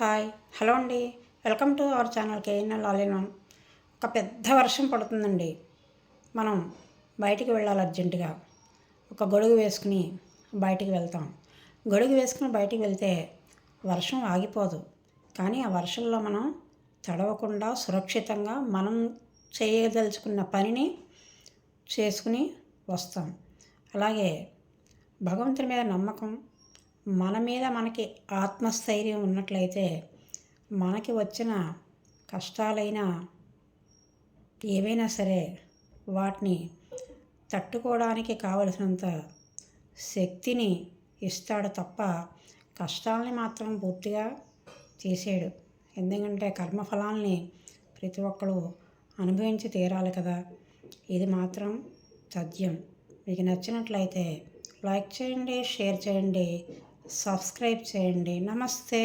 Hi hello అండి. Welcome to our channel KNL all in one. ఒక పెద్ద వర్షం పడుతుందండి. మనం బయటికి వెళ్ళాలి అర్జెంటుగా. ఒక గొడుగు వేసుకుని బయటికి వెళ్తాం. గొడుగు వేసుకుని బయటికి వెళ్తే వర్షం ఆగిపోదు. కానీ ఆ వర్షంలో మనం తడవకుండా సురక్షితంగా మనం చేయదలుచుకున్న పనిని చేసుకుని వస్తాం. అలాగే భగవంతుని మీద నమ్మకం మన మీద మనకి ఆత్మస్థైర్యం ఉన్నట్లయితే మనకి వచ్చిన కష్టాలైనా ఏవైనా సరే వాటిని తట్టుకోవడానికి కావలసినంత శక్తిని ఇస్తాడు తప్ప కష్టాలని మాత్రం పూర్తిగా తీసేయడు ఎందుకంటే కర్మఫలాల్ని ప్రతి ఒక్కరు అనుభవించి తీరాలి కదా. ఇది మాత్రం సత్యం. మీకు నచ్చినట్లయితే లైక్ చేయండి షేర్ చేయండి. సబ్స్క్రైబ్ చేయండి. నమస్తే.